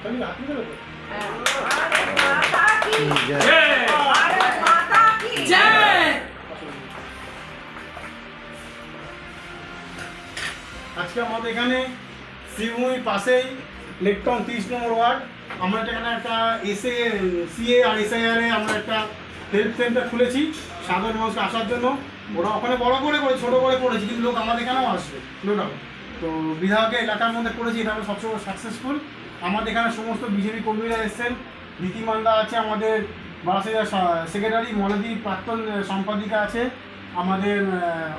আজকে আমাদের এখানে শিবভূমির পাশেই লেকটন তিরিশ নম্বর ওয়ার্ড। আমরা এখানে একটা এসএ, সিএ আর এসআইআর আমরা একটা হেল্প সেন্টার খুলেছি সাধারণ মানুষকে আসার জন্য। ওরা ওখানে বড় করে করে, ছোটো করে করেছি, কিন্তু লোক আমাদের এখানেও আসবে নো ডাউট তো বিধায়কের এলাকার মধ্যে করেছি, এটা আমরা সবসময় সাকসেসফুল আমাদের এখানে সমস্ত বিজেপি কর্মীরা এসছেন। নীতিমান্দা আছে আমাদের বারাসাইয়া সেক্রেটারি মলদি প্রাক্তন সম্পাদিকা আছে। আমাদের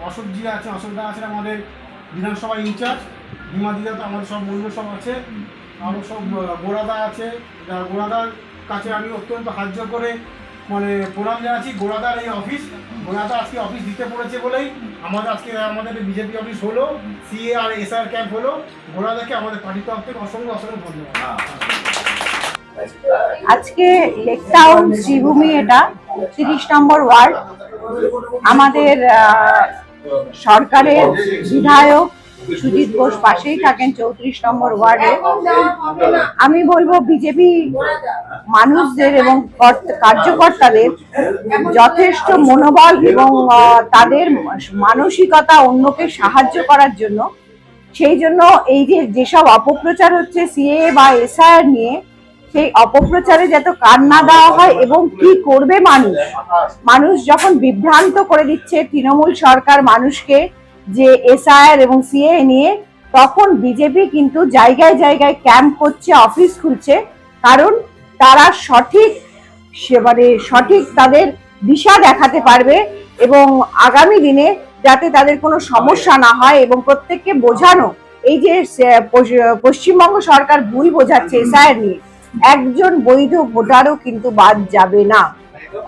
অশোকজি আছে অশোকদা আছেন আমাদের বিধানসভা ইনচার্জ। হিমাদিদা তো আমাদের সব বন্ধু সব আছে। আরও সব গোড়াদা আছে। গোড়াদার কাছে আমি অত্যন্ত সাহায্য করে মানে প্রণাম জানাচ্ছি গোড়াদার এই অফিস। গোড়াদা আজকে অফিস দিতে পড়েছে বলেই আমাদের আজকে, আমাদের বিজেপি অফিস হলো সিএ আর এসআর ক্যাম্প হলো। গোড়াদাকে আমাদের পার্টির তরফ থেকে অসংখ্য অসংখ্য ধন্যবাদ। আজকে লেক টাউন শ্রীভূমি এটা, তিরিশ নম্বর ওয়ার্ড। আমাদের সরকারের বিধায়ক সুজিত ঘোষ পাশেই থাকেন চৌত্রিশ নম্বর ওয়ার্ডে। আমি বলব, বিজেপি মানুষদের এবং কার্যকর্তাদের যথেষ্ট মনোবল এবং তাদের মানসিকতা অন্যকে সাহায্য করার জন্য। সেই জন্য এই যে, যেসব অপপ্রচার হচ্ছে, সিএ বা এসআইআর নিয়ে, সেই অপপ্রচারে যাতে কান না দেওয়া হয় এবং কি করবে মানুষ? মানুষ যখন বিভ্রান্ত করে দিচ্ছে, তৃণমূল সরকার মানুষকে যে এসআইআর এবং সিএ নিয়ে তখন বিজেপি কিন্তু জায়গায় জায়গায় ক্যাম্প করছে অফিস খুলছে। কারণ তারা সঠিক মানে সঠিক তাদের দিশা দেখাতে পারবে এবং আগামী দিনে যাতে তাদের কোনো সমস্যা না হয় এবং প্রত্যেককে বোঝানো। এই যে পশ্চিমবঙ্গ সরকার ভুল বোঝাচ্ছে এসআইআর নিয়ে। একজন বৈধ ভোটারও কিন্তু বাদ যাবে না।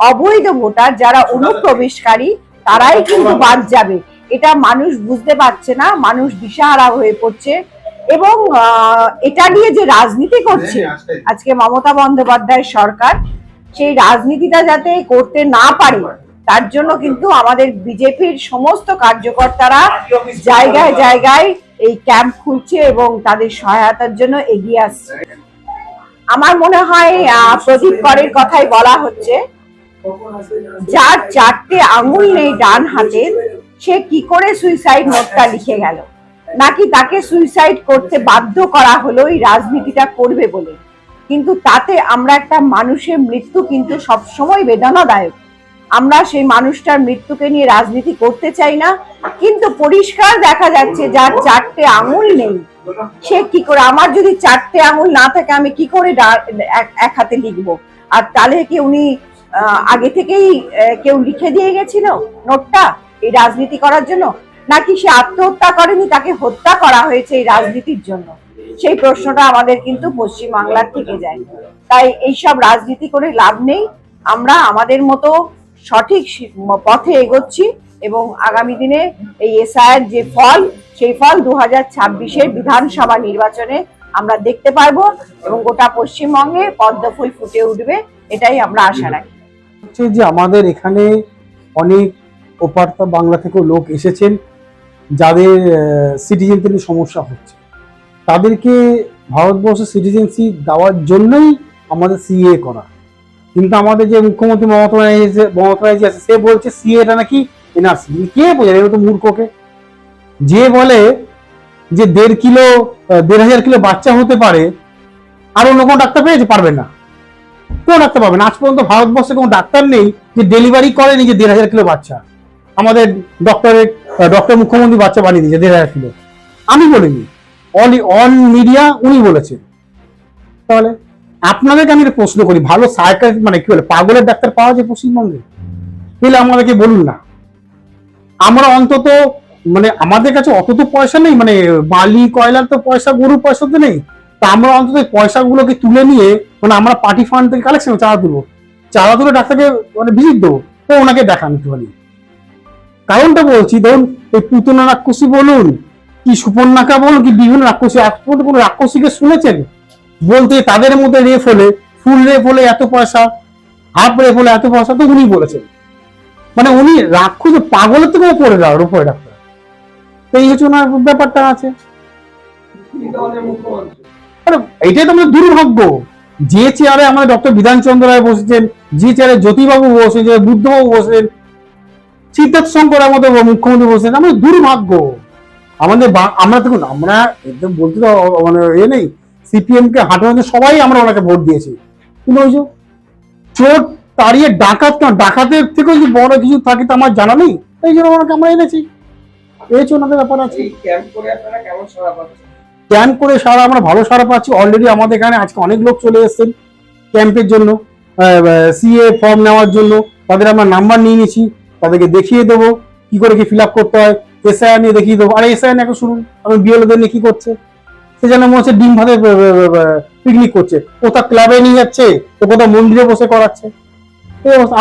অবৈধ ভোটার যারা অনুপ্রবেশকারী, তারাই কিন্তু বাদ যাবে। এটা মানুষ বুঝতে পারছে না মানুষ দিশাহারা হয়ে পড়ছে এবং এটা নিয়ে যে রাজনীতি করছে আজকে মমতা বন্দ্যোপাধ্যায় সরকার সেই রাজনীতিটা যাতে করতে না পারে তার জন্য কিন্তু আমাদের বিজেপির সমস্ত কার্যকর্তারা জায়গায় জায়গায় এই ক্যাম্প খুলছে এবং তাদের সহায়তার জন্য এগিয়ে আসছে। আমার মনে হয় আহ, প্রদীপ করের কথাই বলা হচ্ছে যার চারটে আঙুল নেই ডান হাতে সে কি করে সুইসাইড নোটটা লিখে গেল? নাকি তাকে সুইসাইড করতে বাধ্য করা হলো এই রাজনীতিটা করবে বলে? কিন্তু তাতে আমরা একটা মানুষের মৃত্যু কিন্তু সবসময় বেদনাদায়ক। আমরা সেই মানুষটার মৃত্যুকে নিয়ে রাজনীতি করতে চাই না, কিন্তু পরিষ্কার দেখা যাচ্ছে যার চারটে আঙুল নেই। সে কি করে? আমার যদি চারটে আঙুল না থাকে, আমি কি করে এক- হাতে লিখব? আর তাহলে কি উনি আগে থেকেই কেউ লিখে দিয়ে গেছিল নোটটা এই রাজনীতি করার জন্য? নাকি সে আত্মহত্যা করেনি, তাকে হত্যা করা হয়েছে এই রাজনীতির জন্য? সেই প্রশ্নটা আমাদের কিন্তু পশ্চিম বাংলার থেকে যায়। তাই এইসব রাজনীতি করে লাভ নেই। আমরা আমাদের মতো সঠিক পথে এগোচ্ছি এবং আগামী দিনে এই এসআইয়ের যে ফল, সেই ফল দু হাজার ছাব্বিশের বিধানসভা নির্বাচনে আমরা দেখতে পারব এবং গোটা পশ্চিমবঙ্গে পদ্মফুল ফুটে উঠবে, এটাই আমরা আশা রাখি। হচ্ছে যে আমাদের এখানে অনেক ওপার বাংলা থেকেও লোক এসেছেন যাদের সিটিজেনদের নিয়ে সমস্যা হচ্ছে। তাদেরকে ভারতবর্ষের সিটিজেনশিপ দেওয়ার জন্যই আমাদের সিএ করা। কিন্তু আমাদের যে মুখ্যমন্ত্রী মমতা ব্যানার্জি মমতা ব্যানার্জি আছে, সে বলছে সিএটা নাকি এনআরসি কে বোঝায়? এবার তো মূর্খকে। যে বলে যে দেড় কিলো দেড় হাজার কিলো বাচ্চা হতে পারে, আর অন্য কোনো ডাক্তার পেয়েছে? পারবে না। কোন ডাক্তার পাবে না। আজ পর্যন্ত ভারতবর্ষে কোনো ডাক্তার নেই যে ডেলিভারি করেনি যে দেড় হাজার কিলো বাচ্চা। আমাদের ডক্টরের ডক্টর মুখ্যমন্ত্রী বাচ্চা বানিয়ে দিয়েছে, দেড় হাজার কিলো। আমি বলিনি। অল অন মিডিয়া উনি বলেছেন। তাহলে আপনাদেরকে আমি প্রশ্ন করি, ভালো সাইকার মানে কি বলে, পাগলের ডাক্তার পাওয়া যায় পশ্চিমবঙ্গে? তাহলে আমাদেরকে বলুন না। আমরা অন্তত মানে আমাদের কাছে অত তো পয়সা নেই মানে বালি কয়লার তো পয়সা, গরুর পয়সা তো নেই। তা আমরা অন্তত পয়সাগুলোকে তুলে নিয়ে মানে আমরা পার্টি ফান্ড থেকে কালেকশন চাঁদা তুলবো। চাঁদা তুলে ডাক্তারকে মানে ভিজিট দেবো। তো ওনাকে দেখান একটুখানি। কারণটা বলছি, ধরুন, এই পুতনা রাক্ষসী বলুন, কি সুপর্ণাকা বলুন, কি বিভিন্ন রাক্ষসী, আজ পর্যন্ত কোনো রাক্ষসীকে শুনেছেন? বলতে তাদের মধ্যে রেপ হলে ফুল রেপ হলে এত পয়সা, হাফ রেপ হলে এত পয়সা, তো উনি বলেছেন। মানে উনি রাক্ষস, পাগলের থেকেও পড়ে যাওয়ার উপরে ডাক্তার। তো এই হচ্ছে ওনার ব্যাপারটা আছে। আরে, এইটাই তো আমাদের দুর্ভাগ্য। যে চেয়ারে আমাদের ডক্টর বিধানচন্দ্র রায় বসেছেন, যে চেয়ারে জ্যোতিবাবু বসেছেন বুদ্ধবাবু বসেছেন সিদ্ধার্থ শঙ্কর আমাদের মুখ্যমন্ত্রী বসেছেন আমাদের দুর্ভাগ্য। আমাদের আমরা দেখুন আমরা একদম বলতে তো মানে এ নেই সিপিএম কে হাঁটানো সবাই আমরা ওনাকে ভোট দিয়েছি। কিন্তু ওই যে চোর তাড়িয়ে ডাকাত কেন ডাকাতের থেকেও যদি বড় কিছু থাকে তো আমার জানা নেই এই জন্য ওনাকে আমরা এনেছি। এই ওনাদের ব্যাপার আছে। ক্যাম্প করে সারা আমরা ভালো সারা পাচ্ছি। অলরেডি আমাদের এখানে আজকে অনেক লোক চলে এসেছেন ক্যাম্পের জন্য সিএ ফর্ম নেওয়ার জন্য। তাদের আমরা নাম্বার নিয়ে নিয়েছি। তাদেরকে দেখিয়ে দেবো, কি করে কি ফিল করতে হয় এসআই নিয়ে দেখিয়ে দেবো। আর এসআই এখন শুনুন আমি বিএলওদের নিয়ে কি করছে? সে যেন মনে হচ্ছে ডিম ভাতে পিকনিক করছে। কোথাও ক্লাবে নিয়ে যাচ্ছে তো কোথাও মন্দিরে বসে করাচ্ছে।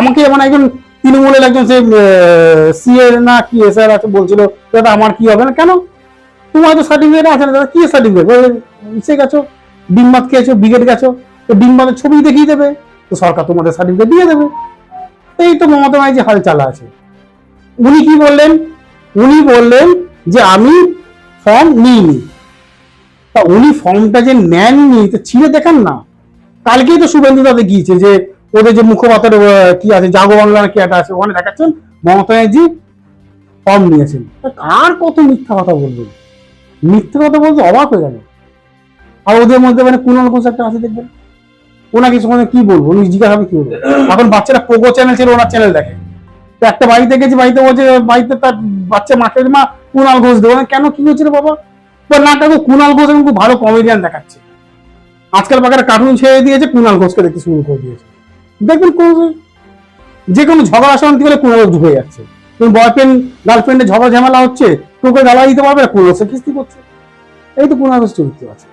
আমাকে মানে একজন তৃণমূলের একজন সে সিএ না কি এসআই আছে বলছিল, দাদা, আমার কি হবে না? কেন? তোমার তো সার্টিফিকেট আছে না, দাদা, কি সার্টিফিকেট ইসে গেছো, ডিম ভাত খেয়েছো ব্রিগেড গেছো, তো ডিম ভাতের ছবি দেখিয়ে দেবে, তো সরকার তোমাদের সার্টিফিকেট দিয়ে দেবে। এই তো মমতা ব্যানার্জি হাল চালা আছে উনি কি বললেন? উনি বললেন যে আমি ফর্ম নিইনি। তা উনি ফর্মটা যে নেননি, তো ছিঁড়ে দেখেন না। কালকেই তো শুভেন্দু দাদা গিয়েছে যে ওদের যে মুখপাত্র কি আছে, জাগো বাংলা কি একটা আছে, ওখানে দেখাচ্ছেন, মমতা ব্যানার্জি ফর্ম নিয়েছেন। আর কত মিথ্যা কথা বলবেন? মিথ্যে কথা বলতে অবাক হয়ে গেল আর ওদের মধ্যে মানে কুনাল ঘোষ একটা আছে দেখবেন। ওনাকে সময় কি বলব? উনি জিজ্ঞাসা হবে কি বলব? এখন বাচ্চারা পোগো চ্যানেল ছিল, ওনার চ্যানেল দেখে। তো একটা বাড়িতে গেছে, বাড়িতে বলছে, বাড়িতে তার বাচ্চা মাকে মা কুনাল ঘোষ দেবো। না কেন? কি হয়েছিল বাবা? না দেখো কুনাল ঘোষ এখন খুব ভালো কমেডিয়ান দেখাচ্ছে। আজকাল বাকার কার্টুন ছেড়ে দিয়েছে, কুনাল ঘোষকে দেখতে শুরু করে দিয়েছে। দেখবেন কোন- যে কোনো ঝগড়া শান্তি হলে কুনাল ঘোষ ঢুকে যাচ্ছে। তুমি বয়ফ্রেন্ড গার্লফ্রেন্ডে ঝগড়া ঝামেলা হচ্ছে, তোকে জ্বালা দিতে পারবে কুনাল ঘোষের কিস্তি করছে। এই তো কুনাল ঘোষ চরিত্র আছে।